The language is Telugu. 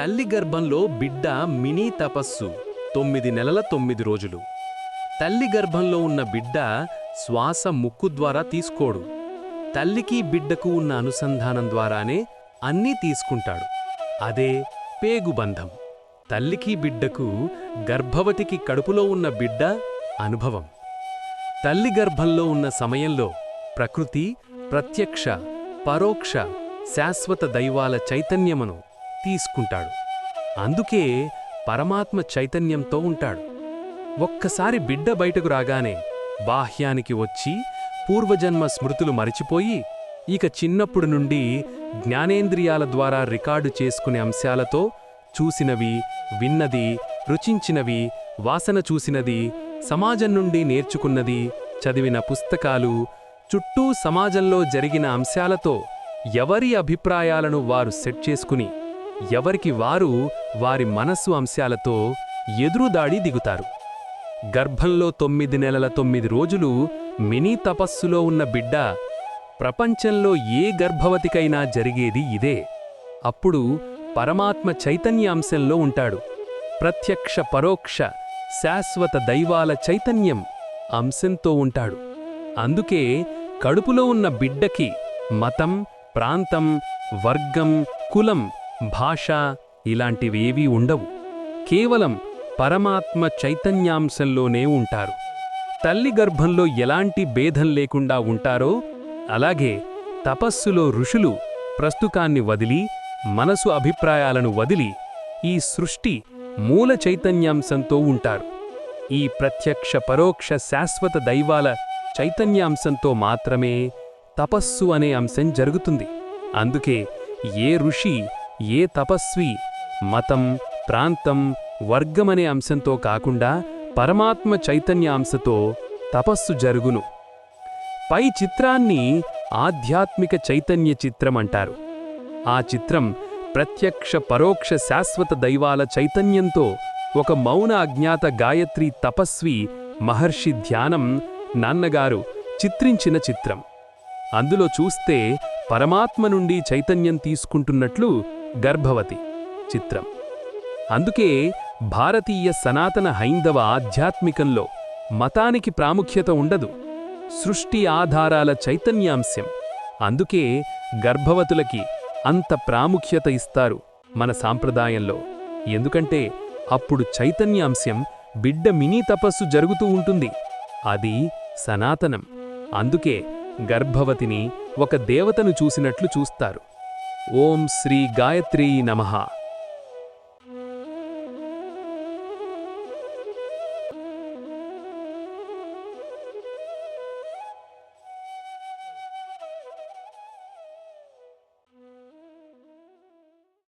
తల్లి గర్భంలో బిడ్డ మినీ తపస్సు తొమ్మిది నెలల తొమ్మిది రోజులు. తల్లి గర్భంలో ఉన్న బిడ్డ శ్వాస ముక్కు ద్వారా తీసుకోడు. తల్లికి బిడ్డకు ఉన్న అనుసంధానం ద్వారానే అన్నీ తీసుకుంటాడు. అదే పేగుబంధం తల్లికి బిడ్డకు గర్భవతికి కడుపులో ఉన్న బిడ్డ అనుభవం. తల్లి గర్భంలో ఉన్న సమయంలో ప్రకృతి ప్రత్యక్ష పరోక్ష శాశ్వత దైవాల చైతన్యమును తీసుకుంటాడు. అందుకే పరమాత్మ చైతన్యంతో ఉంటాడు. ఒక్కసారి బిడ్డ బయటకు రాగానే బాహ్యానికి వచ్చి పూర్వజన్మ స్మృతులు మరిచిపోయి ఇక చిన్నప్పుడు నుండి జ్ఞానేంద్రియాల ద్వారా రికార్డు చేసుకునే అంశాలతో చూసినవి విన్నది రుచించినవి వాసన చూసినది సమాజం నుండి నేర్చుకున్నది చదివిన పుస్తకాలు చుట్టూ సమాజంలో జరిగిన అంశాలతో ఎవరి అభిప్రాయాలను వారు సెట్ చేసుకుని ఎవరికి వారు వారి మనస్సు అంశాలతో ఎదురుదాడి దిగుతారు. గర్భంలో తొమ్మిది నెలల తొమ్మిది రోజులు మినీ తపస్సులో ఉన్న బిడ్డ ప్రపంచంలో ఏ గర్భవతికైనా జరిగేది ఇదే. అప్పుడు పరమాత్మ చైతన్యాంశంలో ఉంటాడు. ప్రత్యక్ష పరోక్ష శాశ్వత దైవాల చైతన్యం అంశంతో ఉంటాడు. అందుకే కడుపులో ఉన్న బిడ్డకి మతం ప్రాంతం వర్గం కులం భాష ఇలాంటివేవీ ఉండవు. కేవలం పరమాత్మ చైతన్యాంశంలోనే ఉంటారు. తల్లి గర్భంలో ఎలాంటి భేదం లేకుండా ఉంటారో అలాగే తపస్సులో ఋషులు ప్రస్తుతాన్ని వదిలి మనసు అభిప్రాయాలను వదిలి ఈ సృష్టి మూల చైతన్యాంశంతో ఉంటారు. ఈ ప్రత్యక్ష పరోక్ష శాశ్వత దైవాల చైతన్యాంశంతో మాత్రమే తపస్సు అనే అంశం జరుగుతుంది. అందుకే ఏ ఋషి ఏ తపస్వి మతం ప్రాంతం వర్గమనే అంశంతో కాకుండా పరమాత్మ చైతన్యాంశతో తపస్సు జరుగును. పై చిత్రాన్ని ఆధ్యాత్మిక చైతన్య చిత్రం అంటారు. ఆ చిత్రం ప్రత్యక్ష పరోక్ష శాశ్వత దైవాల చైతన్యంతో ఒక మౌన అజ్ఞాత గాయత్రి తపస్వి మహర్షి ధ్యానం నాన్నగారు చిత్రించిన చిత్రం. అందులో చూస్తే పరమాత్మ నుండి చైతన్యం తీసుకుంటున్నట్లు గర్భవతి చిత్రం. అందుకే భారతీయ సనాతన హైందవ ఆధ్యాత్మికంలో మతానికి ప్రాముఖ్యత ఉండదు. సృష్టి ఆధారాల చైతన్యాంశం. అందుకే గర్భవతులకి అంత ప్రాముఖ్యత ఇస్తారు మన సాంప్రదాయంలో. ఎందుకంటే అప్పుడు చైతన్యాంశం బిడ్డ మినీ తపస్సు జరుగుతూ ఉంటుంది. అది సనాతనం. అందుకే గర్భవతిని ఒక దేవతను చూసినట్లు చూస్తారు. ఓం శ్రీ గాయత్రీ నమః